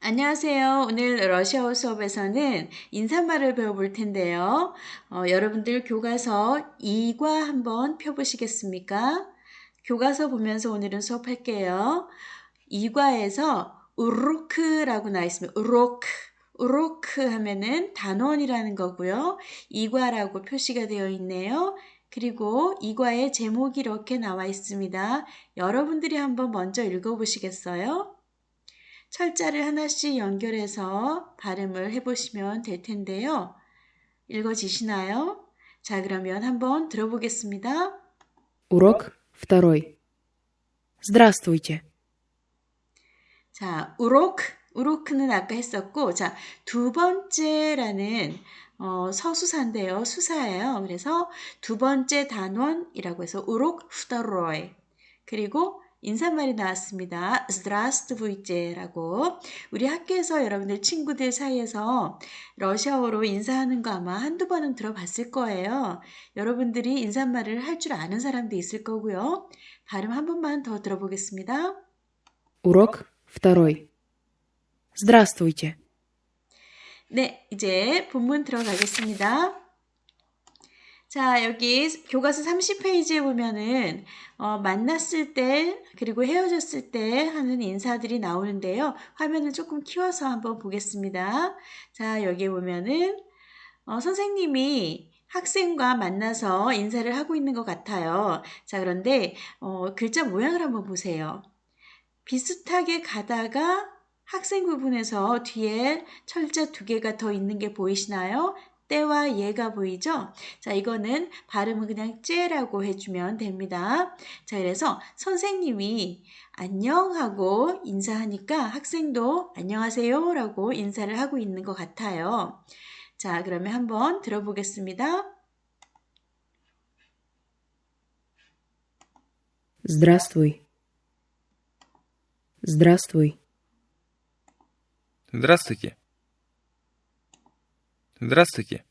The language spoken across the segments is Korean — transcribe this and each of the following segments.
안녕하세요. 오늘 러시아어 수업에서는 인사말을 배워볼 텐데요. 어, 여러분들 교과서 2과 한번 펴보시겠습니까? 교과서 보면서 오늘은 수업할게요. 2과에서 우루크라고 나와 있습니다. 우로크. 우로크 하면은 단원이라는 거고요. 2과라고 표시가 되어 있네요. 그리고 2과의 제목이 이렇게 나와 있습니다. 여러분들이 한번 먼저 읽어보시겠어요? 철자를 하나씩 연결해서 발음을 해보시면 될 텐데요. 읽어지시나요? 자, 그러면 한번 들어보겠습니다. Урок второй. Здравствуйте. 자, 우로크, 우로크는 아까 했었고, 자, 두 번째라는 어, 서수사인데요. 수사예요. 그래서 두 번째 단원이라고 해서 우록 후더로이. 그리고 인사말이 나왔습니다. zdravstvuyte라고. 우리 학교에서 여러분들 친구들 사이에서 러시아어로 인사하는 거 아마 한두 번은 들어봤을 거예요. 여러분들이 인사말을 할 줄 아는 사람도 있을 거고요. 발음 한 번만 더 들어보겠습니다. Урок второй. Здравствуйте. 네, 이제 본문 들어가겠습니다. 자, 여기 교과서 30페이지에 보면은 어, 만났을 때 그리고 헤어졌을 때 하는 인사들이 나오는데요. 화면을 조금 키워서 한번 보겠습니다. 자, 여기 보면은 어, 선생님이 학생과 만나서 인사를 하고 있는 것 같아요. 자, 그런데 어, 글자 모양을 한번 보세요. 비슷하게 가다가 학생 부분에서 뒤에 철자 두 개가 더 있는 게 보이시나요? 때와 예가 보이죠? 자, 이거는 발음은 그냥 째라고 해주면 됩니다. 자, 그래서 선생님이 안녕하고 인사하니까 학생도 안녕하세요 라고 인사를 하고 있는 것 같아요. 자, 그러면 한번 들어보겠습니다. Здравствуй. Здравствуй. Здравствуйте. Здравствуйте.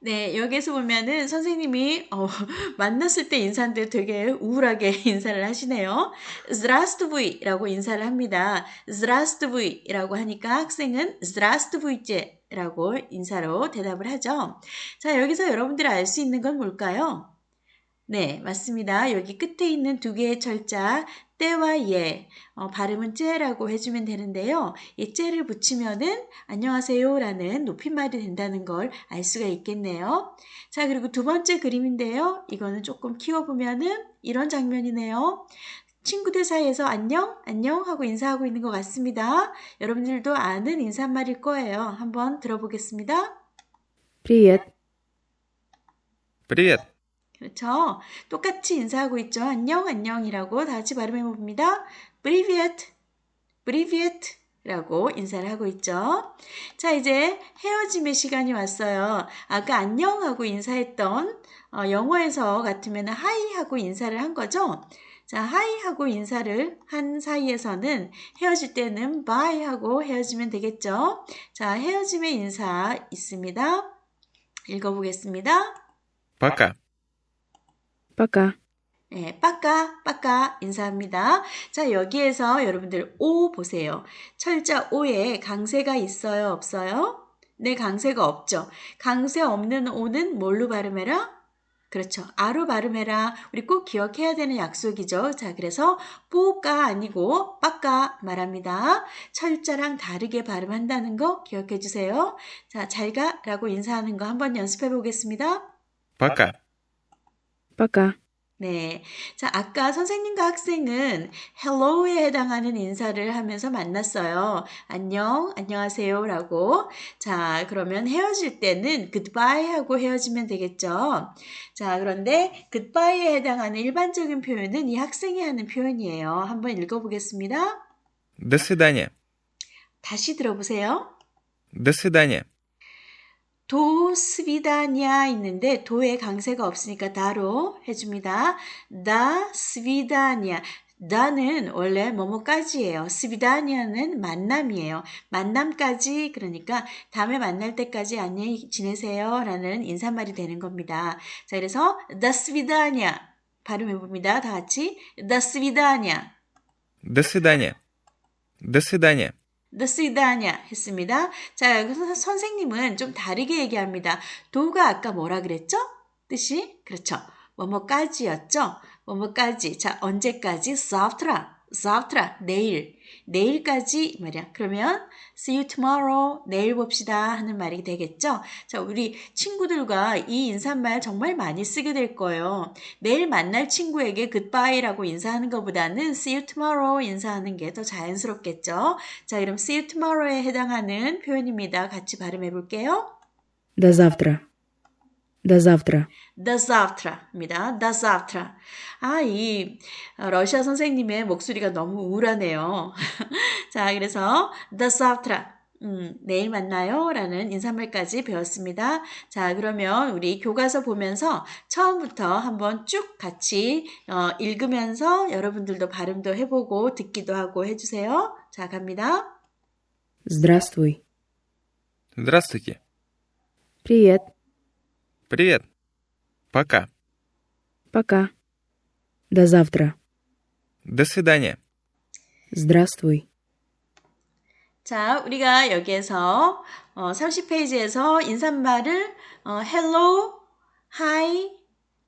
네, 여기에서 보면은 선생님이 어, 만났을 때 인사인데 되게 우울하게 인사를 하시네요. zdravstvu이라고 인사를 합니다. zdravstvu이라고 하니까 학생은 zdravstvu이제라고 인사로 대답을 하죠. 자, 여기서 여러분들이 알 수 있는 건 뭘까요? 네, 맞습니다. 여기 끝에 있는 두 개의 철자 때와 예 어, 발음은 째라고 해주면 되는데요. 이 째를 붙이면은 안녕하세요라는 높임말이 된다는 걸 알 수가 있겠네요. 자 그리고 두 번째 그림인데요. 이거는 조금 키워보면은 이런 장면이네요. 친구들 사이에서 안녕, 안녕 하고 인사하고 있는 것 같습니다. 여러분들도 아는 인사말일 거예요. 한번 들어보겠습니다. Привет. Привет. 그렇죠? 똑같이 인사하고 있죠. 안녕, 안녕이라고 다 같이 발음해 봅니다. 브리비에트, 브리비에트. 라고 인사를 하고 있죠. 자, 이제 헤어짐의 시간이 왔어요. 아까 안녕하고 인사했던 어, 영어에서 같으면 하이 하고 인사를 한 거죠. 자, 하이 하고 인사를 한 사이에서는 헤어질 때는 바이 하고 헤어지면 되겠죠. 자, 헤어짐의 인사 있습니다. 읽어보겠습니다. 바카. 빠까. 네, 빠까, 빠까 인사합니다. 자, 여기에서 여러분들 오 보세요. 철자 오에 강세가 있어요, 없어요? 네, 강세가 없죠. 강세 없는 오는 뭘로 발음해라? 그렇죠. 아로 발음해라. 우리 꼭 기억해야 되는 약속이죠. 자, 그래서 뽀까 아니고 빠까 말합니다. 철자랑 다르게 발음한다는 거 기억해 주세요. 자, 잘가라고 인사하는 거 한번 연습해 보겠습니다. 빠까. Пока. 네. 자, 아까 선생님과 학생은 hello에 해당하는 인사를 하면서 만났어요. 안녕, 안녕하세요 라고. 자, 그러면 헤어질 때는 goodbye 하고 헤어지면 되겠죠. 자, 그런데 goodbye에 해당하는 일반적인 표현은 이 학생이 하는 표현이에요. 한번 읽어보겠습니다. До свидания. 다시 들어보세요. До свидания. 도스비다냐 있는데 도에 강세가 없으니까 다로 해줍니다. 다스비다냐 나는 원래 뭐뭐까지예요. 스비다냐는 만남이에요. 만남까지 그러니까 다음에 만날 때까지 안녕히 지내세요 라는 인사말이 되는 겁니다. 자 그래서 다스비다니아 발음해봅니다. 다 같이 다스비다니아 다스비다니아 다스비다냐 The 시다냐 했습니다. 자, 여기서 선생님은 좀 다르게 얘기합니다. 도가 아까 뭐라 그랬죠? 뜻이? 그렇죠. 뭐뭐까지였죠? 뭐뭐까지. 자, 언제까지? soft라. завтра. 내일. 내일까지 말이야. 그러면 see you tomorrow. 내일 봅시다 하는 말이 되겠죠? 자, 우리 친구들과 이 인사말 정말 많이 쓰게 될 거예요. 내일 만날 친구에게 goodbye라고 인사하는 것보다는 see you tomorrow 인사하는 게 더 자연스럽겠죠? 자, 그럼 see you tomorrow에 해당하는 표현입니다. 같이 발음해 볼게요. До завтра. До завтра. До завтра입니다. До завтра. 아, 이 러시아 선생님의 목소리가 너무 우울하네요. 자, 그래서 до завтра. 음, 내일 만나요. 라는 인사말까지 배웠습니다. 자, 그러면 우리 교과서 보면서 처음부터 한번 쭉 같이 어, 읽으면서 여러분들도 발음도 해보고 듣기도 하고 해주세요. 자, 갑니다. Здравствуй. Здравствуйте. Привет. Привет. Пока. Пока. До завтра. До свидания. Здравствуй. 자, 우리가 여기에서 어, 30페이지에서 인사말을 어, hello, hi,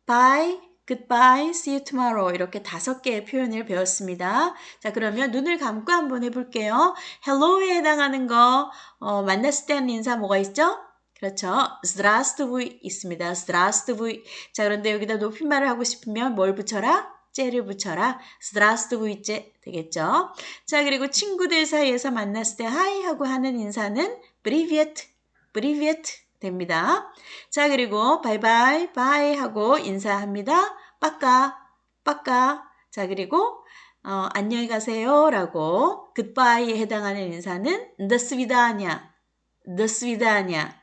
bye, goodbye, see you tomorrow 이렇게 다섯 개의 표현을 배웠습니다. 자, 그러면 눈을 감고 한번 해볼게요. hello에 해당하는 거 어, 만났을 때 하는 인사 뭐가 있죠? 그렇죠. здравствуй 있습니다. здравствуй. 자, 그런데 여기다 높임말을 하고 싶으면 뭘 붙여라? 째를 붙여라. здравствуйте 되겠죠. 자, 그리고 친구들 사이에서 만났을 때 하이 하고 하는 인사는 привет, привет 됩니다. 자, 그리고 바이바이, 바이 하고 인사합니다. 빠까, 빠까. 자, 그리고 어, 안녕히 가세요라고 goodbye에 해당하는 인사는 до свидания, до свидания.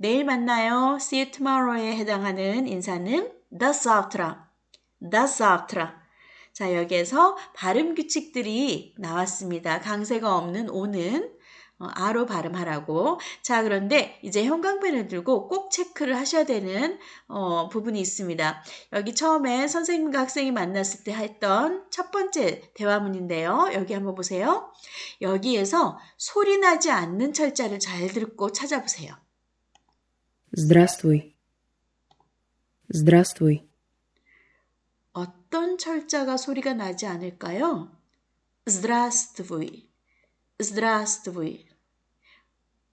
내일 만나요. See you tomorrow에 해당하는 인사는 the sautra, the sautra. 자, 여기에서 발음 규칙들이 나왔습니다. 강세가 없는 오는 아로 어, 발음하라고. 자, 그런데 이제 형광펜을 들고 꼭 체크를 하셔야 되는 어, 부분이 있습니다. 여기 처음에 선생님과 학생이 만났을 때 했던 첫 번째 대화문인데요. 여기 한번 보세요. 여기에서 소리 나지 않는 철자를 잘 듣고 찾아보세요. Здравствуй. Здравствуй. 어떤 철자가 소리가 나지 않을까요? здравствуй, здравствуй.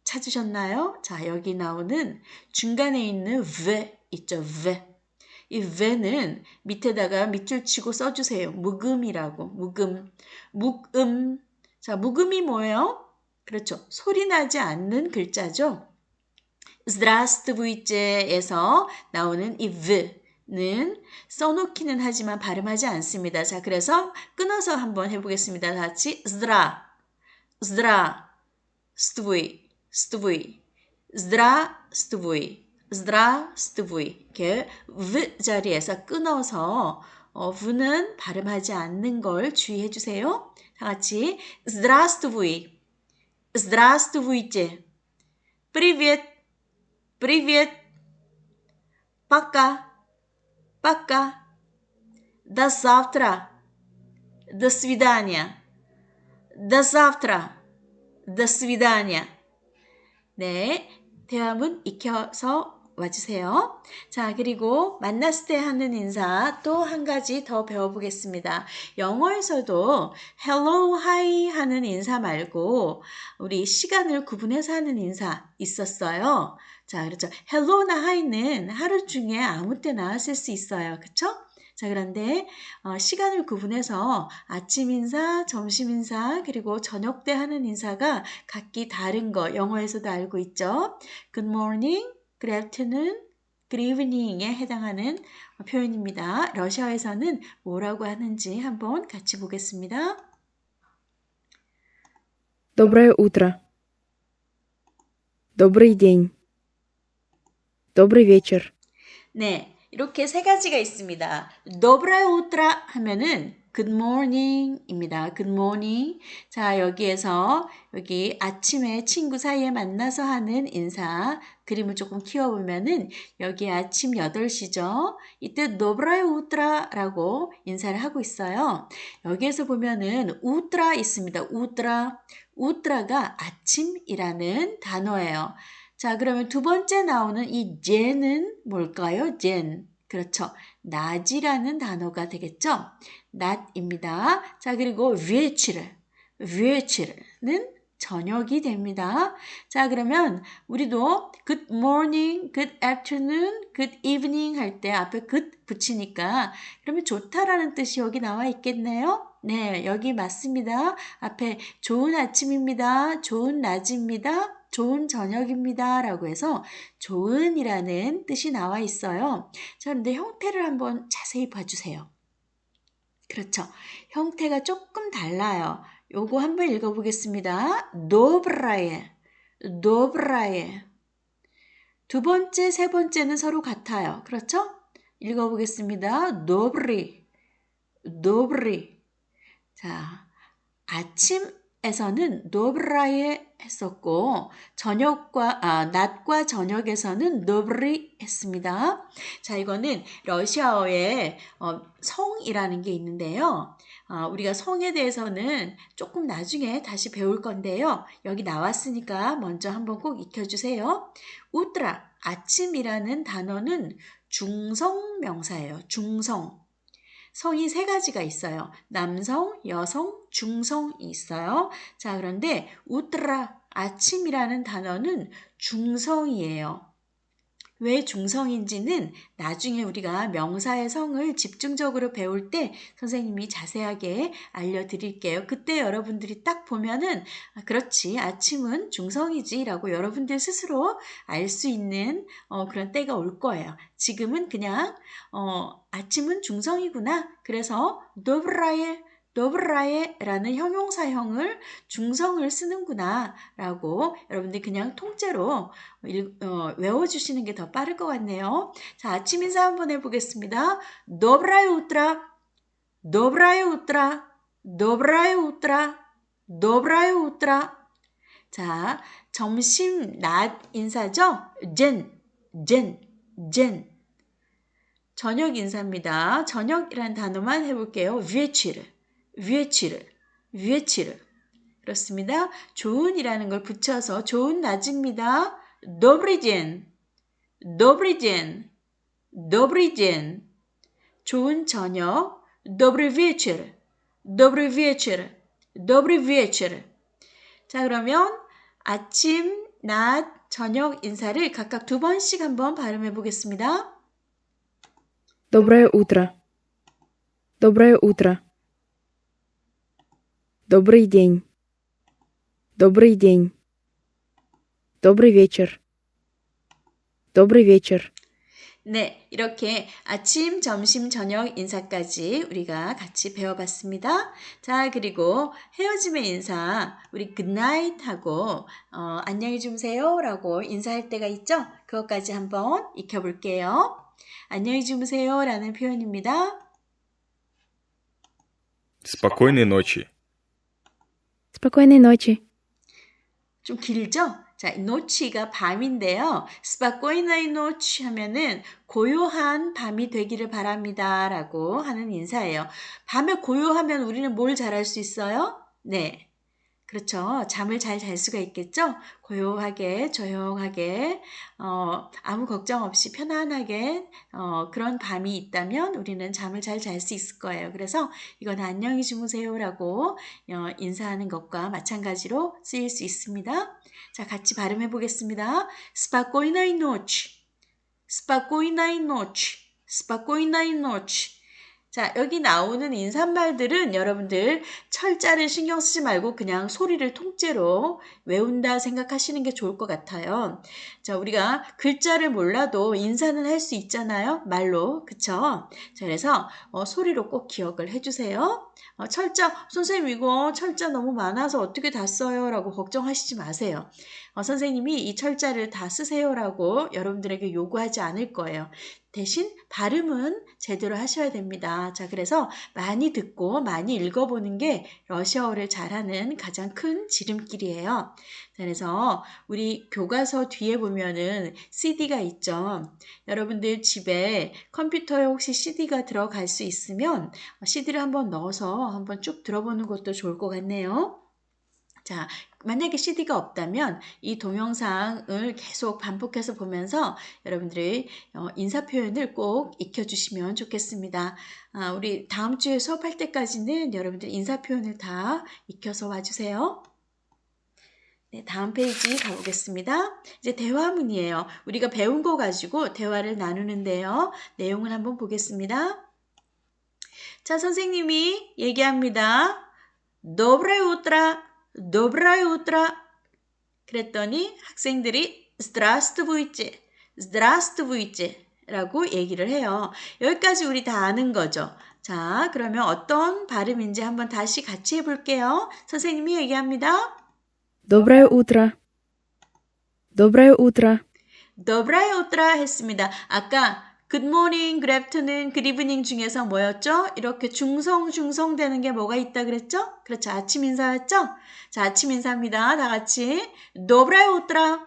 찾으셨나요? 자, 여기 나오는 중간에 있는 v 있죠, v. 이 v는 밑에다가 밑줄 치고 써주세요. 묵음이라고, 묵음. 묵음. 자, 묵음이 뭐예요? 그렇죠. 소리 나지 않는 글자죠. zdravstvuit에서 나오는 이 v는 써놓기는 하지만 발음하지 않습니다. 자, 그래서 끊어서 한번 해보겠습니다. 다 같이 zdra, zdra, stvuy, stvuy, zdra, stvuy, zdra, stvuy 이렇게 v 자리에서 끊어서 어, v는 발음하지 않는 걸 주의해 주세요. 다 같이 zdravstvuy, zdravstvuyte, привет привет, пока, пока, до завтра, до свидания, до завтра, до свидания. 네, 대화문 익혀서 와주세요. 자, 그리고 만났을 때 하는 인사 또 한 가지 더 배워보겠습니다. 영어에서도 hello, hi 하는 인사 말고 우리 시간을 구분해서 하는 인사 있었어요. 자, 그렇죠. hello나 hi는 하루 중에 아무 때나 쓸 수 있어요. 그쵸? 자, 그런데 어, 시간을 구분해서 아침 인사, 점심 인사, 그리고 저녁 때 하는 인사가 각기 다른 거 영어에서도 알고 있죠. Good morning, Good afternoon, Good evening에 해당하는 표현입니다. 러시아에서는 뭐라고 하는지 한번 같이 보겠습니다. Доброе утро. Добрый день. Добрый вечер. 네, 이렇게 세 가지가 있습니다. Доброе утро 하면은 good morning입니다. good morning. 자, 여기에서 여기 아침에 친구 사이에 만나서 하는 인사 그림을 조금 키워보면은 여기 아침 8시죠. 이때 노브라이 우드라라고 인사를 하고 있어요. 여기에서 보면은 우드라 있습니다. 우드라. 우드라가 아침이라는 단어예요. 자, 그러면 두 번째 나오는 이 젠은 뭘까요? 젠. 그렇죠. 낮이라는 단어가 되겠죠? 낮입니다. 자, 그리고 위에치르. 위에치르는 저녁이 됩니다. 자, 그러면 우리도 good morning, good afternoon, good evening 할 때 앞에 good 붙이니까 그러면 좋다라는 뜻이 여기 나와 있겠네요. 네, 여기 맞습니다. 앞에 좋은 아침입니다. 좋은 낮입니다. 좋은 저녁입니다. 라고 해서 좋은이라는 뜻이 나와 있어요. 자, 그런데 형태를 한번 자세히 봐주세요. 그렇죠. 형태가 조금 달라요. 요거 한번 읽어보겠습니다. 노브라예, 노브라예. 두 번째, 세 번째는 서로 같아요. 그렇죠? 읽어보겠습니다. 노브리, 노브리. 자, 아침 에서는 노브라예 했었고, 저녁과, 아, 낮과 저녁에서는 노브리 했습니다. 자, 이거는 러시아어의 어, 성이라는 게 있는데요. 어, 우리가 성에 대해서는 조금 나중에 다시 배울 건데요. 여기 나왔으니까 먼저 한번 꼭 익혀주세요. 우트라, 아침이라는 단어는 중성 명사예요. 중성. 성이 세 가지가 있어요. 남성, 여성, 중성이 있어요. 자, 그런데 우트라, 아침이라는 단어는 중성이에요. 왜 중성인지는 나중에 우리가 명사의 성을 집중적으로 배울 때 선생님이 자세하게 알려드릴게요. 그때 여러분들이 딱 보면은 아, 그렇지 아침은 중성이지 라고 여러분들 스스로 알 수 있는 어, 그런 때가 올 거예요. 지금은 그냥 어, 아침은 중성이구나. 그래서 도브라예 도브라예라는 형용사형을 중성을 쓰는구나 라고 여러분들 그냥 통째로 일, 어, 외워주시는 게 더 빠를 것 같네요. 자, 아침 인사 한번 해보겠습니다. 도브라예 우트라, 도브라예 우트라, 도브라예 우트라, 도브라예 우트라. 자, 점심, 낮 인사죠? 젠, 젠, 젠. 저녁 인사입니다. 저녁이라는 단어만 해볼게요. 위에치르. 위에치르, 위에치르. 그렇습니다. 좋은이라는 걸 붙여서 좋은 낮입니다. добрый добрый добрый 좋은 저녁, добрый вечер, добрый вечер, добрый вечер. 자, 그러면 아침, 낮, 저녁 인사를 각각 두 번씩 한번 발음해 보겠습니다. Доброе утро. Доброе утро. Добрый день. Добрый день. Добрый вечер. Добрый вечер. 네, 이렇게 아침, 점심, 저녁 인사까지 우리가 같이 배워봤습니다. 자, 그리고 헤어짐의 인사, 우리 굿나잇 하고, 어, 안녕히 주무세요 라고 인사할 때가 있죠? 그것까지 한번 익혀볼게요. 안녕히 주무세요 라는 표현입니다. Спокойной ночи. Спокойной ночи. 좀 길죠? 자, 노치가 밤인데요. 스파코이나이 노치 하면은 고요한 밤이 되기를 바랍니다. 라고 하는 인사예요. 밤에 고요하면 우리는 뭘 잘할 수 있어요? 네. 그렇죠. 잠을 잘 잘 수가 있겠죠? 고요하게, 조용하게, 어, 아무 걱정 없이 편안하게, 어, 그런 밤이 있다면 우리는 잠을 잘 잘 수 있을 거예요. 그래서 이건 안녕히 주무세요라고 어, 인사하는 것과 마찬가지로 쓰일 수 있습니다. 자, 같이 발음해 보겠습니다. 스파코이나이노치. 스파코이나이노치. 스파코이나이노치. 자, 여기 나오는 인사말들은 여러분들 철자를 신경 쓰지 말고 그냥 소리를 통째로 외운다 생각하시는 게 좋을 것 같아요. 자, 우리가 글자를 몰라도 인사는 할 수 있잖아요. 말로. 그쵸? 자, 그래서 어, 소리로 꼭 기억을 해주세요. 어, 철자, 선생님 이거 철자 너무 많아서 어떻게 다 써요? 라고 걱정하시지 마세요. 어, 선생님이 이 철자를 다 쓰세요라고 여러분들에게 요구하지 않을 거예요. 대신 발음은 제대로 하셔야 됩니다. 자, 그래서 많이 듣고 많이 읽어보는 게 러시아어를 잘하는 가장 큰 지름길이에요. 자, 그래서 우리 교과서 뒤에 보면은 CD가 있죠. 여러분들 집에 컴퓨터에 혹시 CD가 들어갈 수 있으면 CD를 한번 넣어서 한번 쭉 들어보는 것도 좋을 것 같네요. 자, 만약에 CD가 없다면 이 동영상을 계속 반복해서 보면서 여러분들이 어, 인사 표현을 꼭 익혀주시면 좋겠습니다. 아, 우리 다음 주에 수업할 때까지는 여러분들 인사 표현을 다 익혀서 와주세요. 네, 다음 페이지 가보겠습니다. 이제 대화문이에요. 우리가 배운 거 가지고 대화를 나누는데요. 내용을 한번 보겠습니다. 자, 선생님이 얘기합니다. Доброе утро, доброе утро. 그랬더니 학생들이 здравствуйте, здравствуйте 라고 얘기를 해요. 여기까지 우리 다 아는 거죠. 자, 그러면 어떤 발음인지 한번 다시 같이 해볼게요. 선생님이 얘기합니다. Доброе утро. Доброе утро. Доброе утро 했습니다. 아까 good morning, good afternoon, good evening 중에서 뭐였죠? 이렇게 중성 중성 되는 게 뭐가 있다 그랬죠? 그렇죠. 아침 인사였죠? 자, 아침 인사입니다. 다 같이 Доброе утро.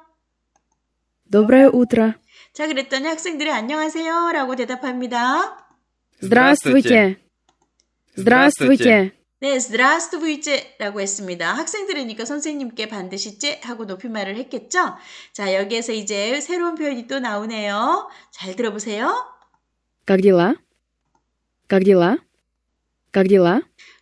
Доброе утро. 자, 그랬더니 학생들이 안녕하세요라고 대답합니다. Здравствуйте. Здравствуйте. 네, 스드라스트부이제 라고 했습니다. 학생들이니까 선생님께 반드시 제 하고 높임말을 했겠죠? 자, 여기에서 이제 새로운 표현이 또 나오네요. 잘 들어보세요. Как дела? Как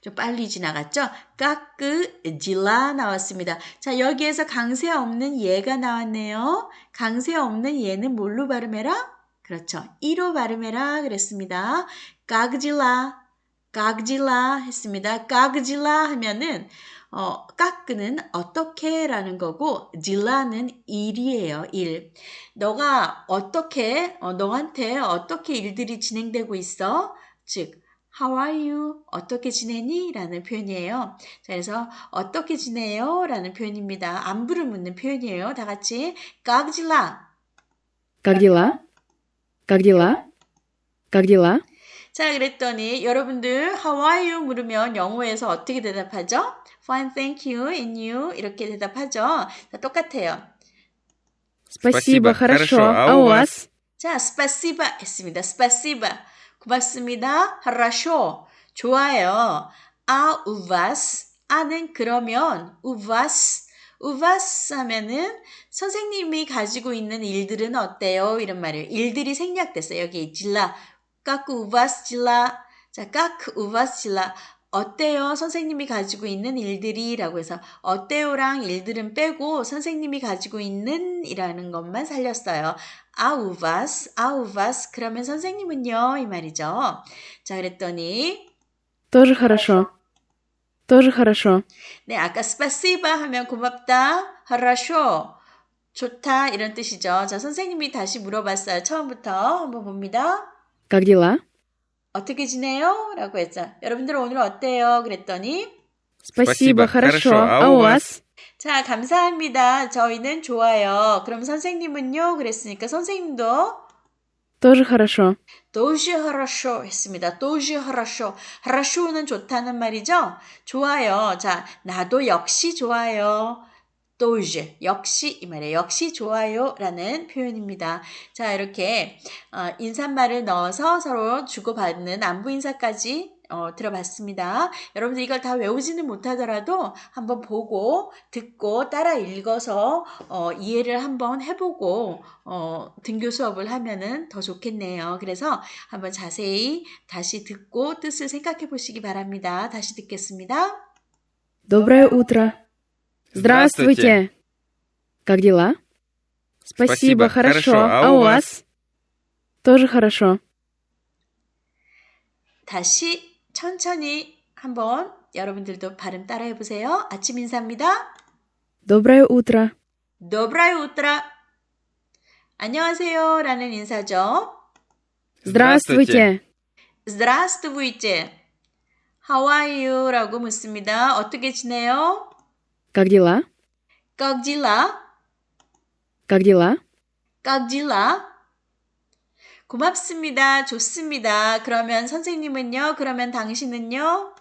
좀 빨리 지나갔죠? 까끄 질라 나왔습니다. 자, 여기에서 강세 없는 예가 나왔네요. 강세 없는 예는 뭘로 발음해라? 그렇죠. 이로 발음해라 그랬습니다. 까그질라 깍질라 했습니다. 깍질라 하면은 어, 깎는 어떻게 라는 거고 질라는 일이에요. 일. 너가 어떻게 어, 너한테 어떻게 일들이 진행되고 있어? 즉 How are you? 어떻게 지내니? 라는 표현이에요. 자, 그래서 어떻게 지내요? 라는 표현입니다. 안부를 묻는 표현이에요. 다 같이 깍질라 깍질라 깍질라 깍질라 자, 그랬더니 여러분들 How are you? 물으면 영어에서 어떻게 대답하죠? Fine, thank you, and you 이렇게 대답하죠. 자, 똑같아요. Спасибо, хорошо. А у вас? 자, 스파시바 했습니다. 스파시바. 고맙습니다. хорошо. 좋아요. 아, 우바스. 아는 그러면 우바스. 우바스 하면은 선생님이 가지고 있는 일들은 어때요? 이런 말이에요. 일들이 생략됐어요. 여기 질라. 까크 우바스 질라. 자, 까크 우바스 질라. 어때요? 선생님이 가지고 있는 일들이라고 해서 어때요랑 일들은 빼고 선생님이 가지고 있는 이라는 것만 살렸어요. 아우바스, 아우바스. 그러면 선생님은요? 이 말이죠. 자, 그랬더니 Тоже хорошо. Тоже хорошо. 네, 아까 스파시바 하면 고맙다, 하라쇼, 좋다 이런 뜻이죠. 자, 선생님이 다시 물어봤어요. 처음부터 한번 봅니다. Как дела? 어떻게 지내요? 라고 했죠. 여러분들 오늘 어때요? 그랬더니 Спасибо, хорошо. А у вас? 자, 감사합니다. 저희는 좋아요. 그럼 선생님은요? 그랬으니까 선생님도 Тоже хорошо. 도시 하라쇼 했습니다. 도시 하라쇼. 하라쇼는 좋다는 말이죠? 좋아요. 자, 나도 역시 좋아요. 도시 역시 이 말이에요. 역시 좋아요라는 표현입니다. 자, 이렇게 어, 인사말을 넣어서 서로 주고받는 안부 인사까지 어, 들어봤습니다. 여러분들 이걸 다 외우지는 못하더라도 한번 보고 듣고 따라 읽어서 어, 이해를 한번 해보고 어, 등교 수업을 하면은 더 좋겠네요. 그래서 한번 자세히 다시 듣고 뜻을 생각해 보시기 바랍니다. 다시 듣겠습니다. Доброе утро. Здравствуйте. Как дела? Спасибо, Спасибо, хорошо. хорошо. А у вас? Тоже хорошо. 다시 천천히 한번 여러분들도 발음 따라해 보세요. 아침 인사입니다. Доброе утро. Доброе утро. 안녕하세요. 라는 인사죠. Здравствуйте. Здравствуйте. How are you? 라고 묻습니다. 어떻게 지내요? Как дела? Как дела? Как дела? Как дела? 고맙습니다. 좋습니다. 그러면 선생님은요? 그러면 당신은요?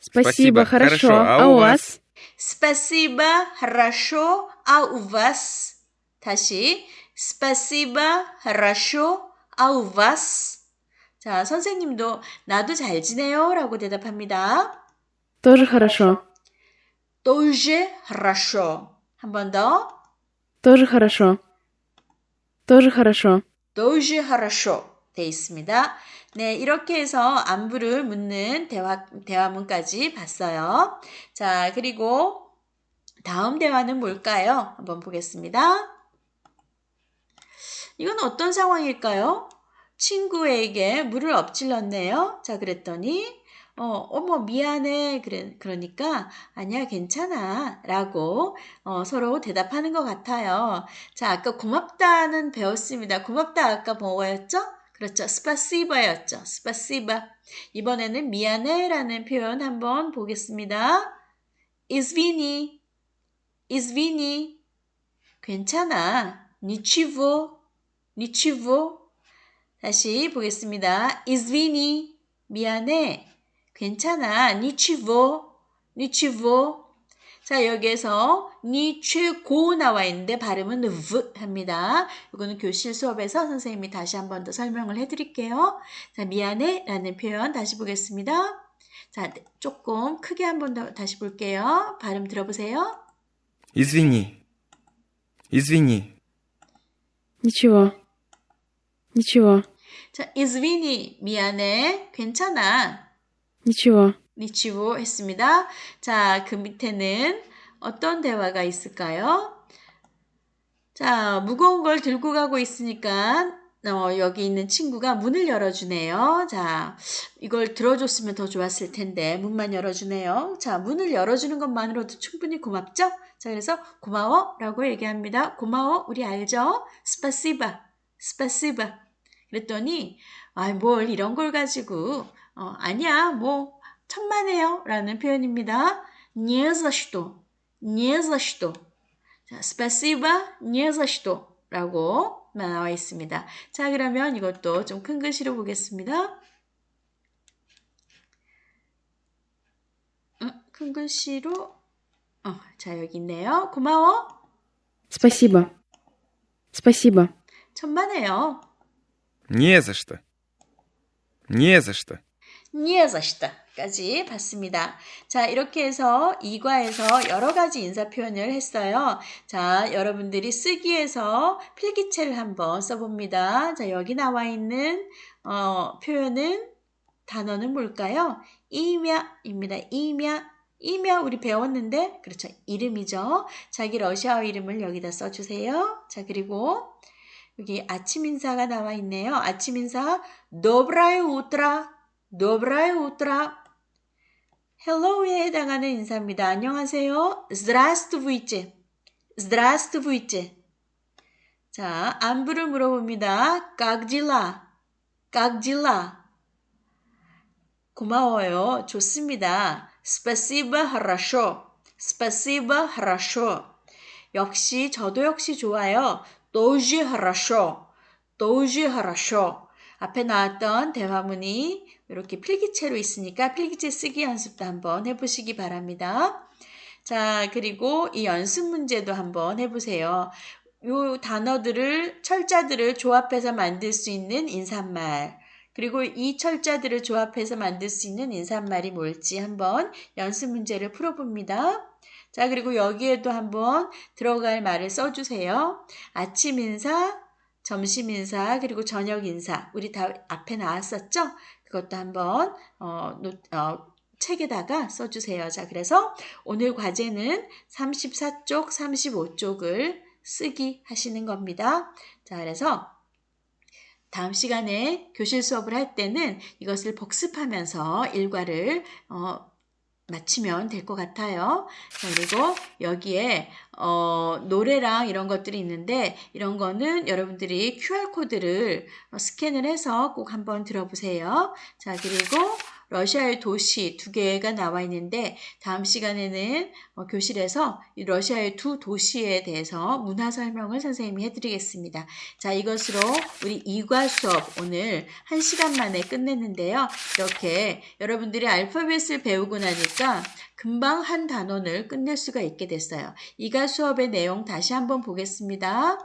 Спасибо, хорошо. А у вас? Спасибо, хорошо, а у вас? 다시 Спасибо, хорошо, а у вас? 자, 선생님도 나도 잘 지내요 라고 대답합니다. Тоже хорошо. тоже хорошо. 한 번 더. Тоже хорошо. Тоже хорошо. тоже хорошо 돼 있습니다. 네, 이렇게 해서 안부를 묻는 대화, 대화문까지 봤어요. 자, 그리고 다음 대화는 뭘까요? 한번 보겠습니다. 이건 어떤 상황일까요? 친구에게 물을 엎질렀네요. 자, 그랬더니, 어, 어머, 미안해. 그래, 그러니까, 아니야, 괜찮아. 라고, 어, 서로 대답하는 것 같아요. 자, 아까 고맙다는 배웠습니다. 고맙다 아까 뭐였죠? 그렇죠. 스파시바였죠. 스파시바. 이번에는 미안해라는 표현 한번 보겠습니다. извини. извини. 괜찮아. ничего. ничего. 다시 보겠습니다. извини. 미안해. 괜찮아. 니치보. 니치보. 자, 여기에서 니최고 나와 있는데 발음은 V 합니다. 이거는 교실 수업에서 선생님이 다시 한 번 더 설명을 해드릴게요. 자, 미안해 라는 표현 다시 보겠습니다. 자, 네, 조금 크게 한 번 더 다시 볼게요. 발음 들어보세요. 이즈니. 이즈니. 니치와. 니치와. 자, 이즈니 미안해. 괜찮아. 니치워. 니치워 했습니다. 자, 그 밑에는 어떤 대화가 있을까요? 자, 무거운 걸 들고 가고 있으니까 어, 여기 있는 친구가 문을 열어주네요. 자, 이걸 들어줬으면 더 좋았을 텐데 문만 열어주네요. 자, 문을 열어주는 것만으로도 충분히 고맙죠? 자, 그래서 고마워 라고 얘기합니다. 고마워, 우리 알죠? 스파시바, 스파시바. 그랬더니 아, 뭘 이런 걸 가지고 어, 아니야, 뭐 천만에요 라는 표현입니다. Не за что, не за что. 자, спасибо, не за что 라고 나와 있습니다. 자, 그러면 이것도 좀 큰 글씨로 보겠습니다. 음, 큰 글씨로 어, 자, 여기 있네요. 고마워. Спасибо. Спасибо. 천만에요. Не за что. Не за что. 니에자시다까지 봤습니다. 자, 이렇게 해서 이과에서 여러 가지 인사 표현을 했어요. 자, 여러분들이 쓰기에서 필기체를 한번 써봅니다. 자, 여기 나와 있는 어, 표현은 단어는 뭘까요? 이며입니다. 이며 이며 우리 배웠는데 그렇죠. 이름이죠. 자기 러시아어 이름을 여기다 써주세요. 자, 그리고 여기 아침 인사가 나와 있네요. 아침 인사 도브라이 우트라 доброе утро. 헬로우에 해당하는 인사입니다. 안녕하세요. Здравствуйте. Здравствуйте. 자, 안부를 물어봅니다. Как дела? Как дела? 고마워요. 좋습니다. Спасибо, хорошо. Спасибо, хорошо. 역시 저도 역시 좋아요. Тоже хорошо. Тоже хорошо. 앞에 나왔던 대화문이 이렇게 필기체로 있으니까 필기체 쓰기 연습도 한번 해보시기 바랍니다. 자, 그리고 이 연습 문제도 한번 해보세요. 요 단어들을, 철자들을 조합해서 만들 수 있는 인사말. 그리고 이 철자들을 조합해서 만들 수 있는 인사말이 뭘지 한번 연습 문제를 풀어봅니다. 자, 그리고 여기에도 한번 들어갈 말을 써주세요. 아침 인사, 점심 인사, 그리고 저녁 인사. 우리 다 앞에 나왔었죠? 그것도 한번 어, 노, 어, 책에다가 써주세요. 자, 그래서 오늘 과제는 34쪽, 35쪽을 쓰기 하시는 겁니다. 자, 그래서 다음 시간에 교실 수업을 할 때는 이것을 복습하면서 일과를 어, 마치면 될 것 같아요. 자, 그리고 여기에 어, 노래랑 이런 것들이 있는데 이런 거는 여러분들이 QR코드를 어, 스캔을 해서 꼭 한번 들어보세요. 자, 그리고 러시아의 도시 두 개가 나와 있는데 다음 시간에는 어, 교실에서 이 러시아의 두 도시에 대해서 문화 설명을 선생님이 해드리겠습니다. 자, 이것으로 우리 이과 수업 오늘 한 시간 만에 끝냈는데요. 이렇게 여러분들이 알파벳을 배우고 나니까 금방 한 단원을 끝낼 수가 있게 됐어요. 이과 수업의 내용 다시 한번 보겠습니다.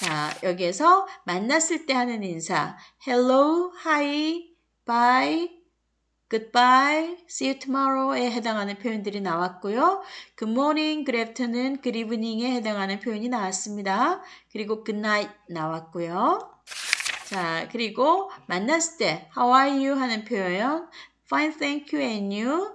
자, 여기에서 만났을 때 하는 인사 hello, hi, bye, goodbye, see you tomorrow에 해당하는 표현들이 나왔고요. good morning, good afternoon, good evening에 해당하는 표현이 나왔습니다. 그리고 good night 나왔고요. 자, 그리고 만났을 때 how are you 하는 표현 fine, thank you and you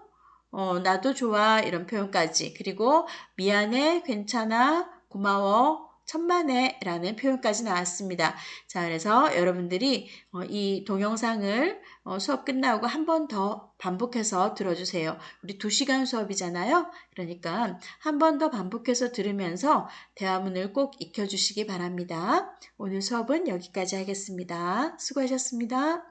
어, 나도 좋아 이런 표현까지 그리고 미안해, 괜찮아, 고마워, 천만에 라는 표현까지 나왔습니다. 자, 그래서 여러분들이 어, 이 동영상을 어, 수업 끝나고 한 번 더 반복해서 들어주세요. 우리 2시간 수업이잖아요. 그러니까 한 번 더 반복해서 들으면서 대화문을 꼭 익혀주시기 바랍니다. 오늘 수업은 여기까지 하겠습니다. 수고하셨습니다.